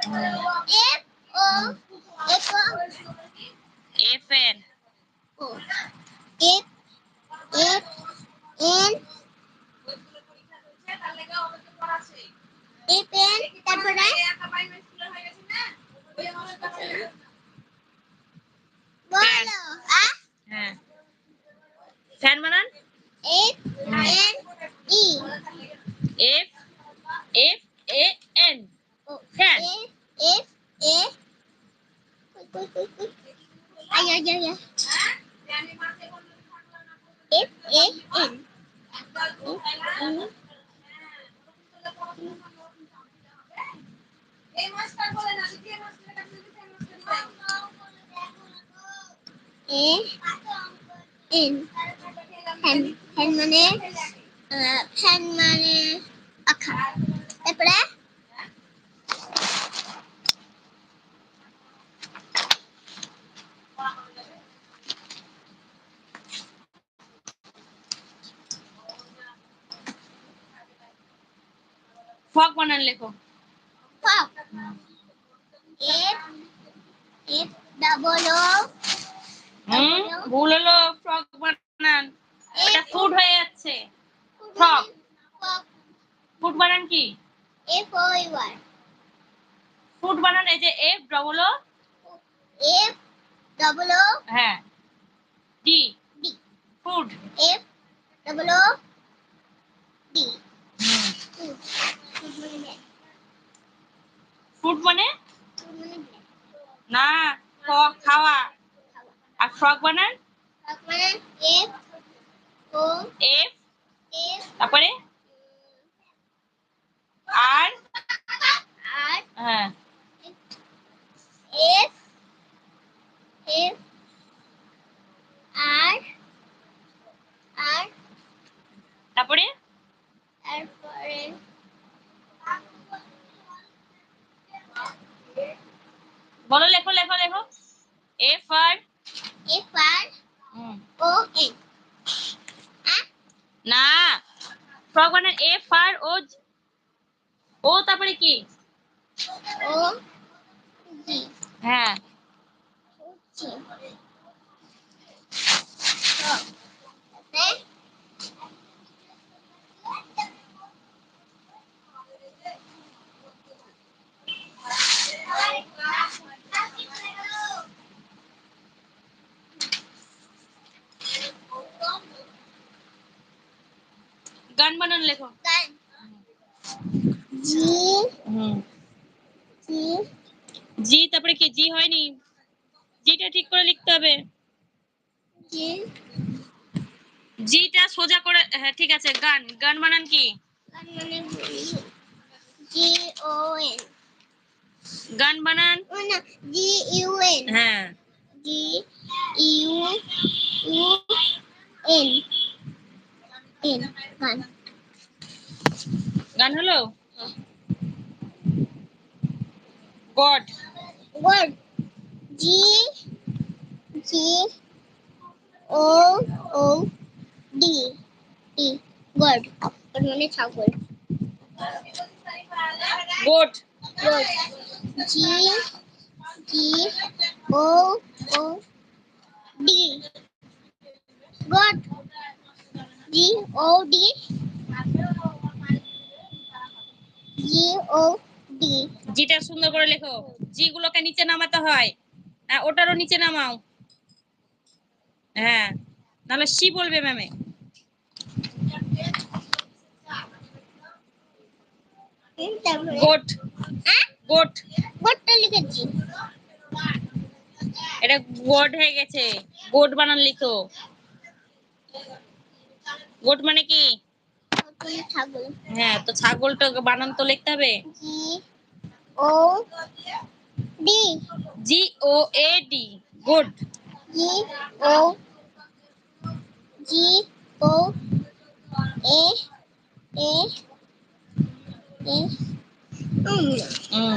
F O F F N F F N F N তারপরে A N A N fan fan মানে fan মানে পাখা তারপরে ফক বানান লেখো। ফক। এফ এফ ডাবল ও হুম? ভুল হলো ফ্রক বানান। এটা ফুড হয়ে যাচ্ছে. ফক। ফুড বানান কি? F O Y. ফুড বানান এই যে F double O. F double O. হ্যাঁ D D food F double O D food মানে না ফ্রক খাওয়া। আর ফ্রক বানান? এফ ও এফ এফ তারপরে আর? আর? হ্যাঁ এফ এফ আর আর তারপরে তারপরে বলো লেখো লেখো লেখো। F R F R O N না। ফ্রগ বানান এফ আর ও ও তারপরে কি? ও জি হ্যাঁ। গান বানান লেখো। জি হুম জি জি তারপরে কি? জি হয়নি। জিটা ঠিক করে লিখতে হবে। জি জিটা সোজা করে হ্যাঁ ঠিক আছে, গান। গান বানান কি? জি ও এন গান বানান। জি ইউ এন হ্যাঁ। G U U N N gun. গান হলো god word G G O O D D word word মানে ছাগল goat word G G O O D God G O O জিটা সুন্দর করে লেখো। জি গুলোকে নিচে নামাতে হয়। হ্যাঁ ওটারও নিচে নামাও। হ্যাঁ নাহলে সি বলবে ম্যামে। গোট। গোট। গোটটা লিখেছি এটা গোট হয়ে গেছে। গোট বানান লিখো। গোট মানে কি? হ্যাঁ, ছাগল। হ্যাঁ তো ছাগলটা বানান তো লিখতে হবে। G O D. G O A D good. G O G O A A A hmm.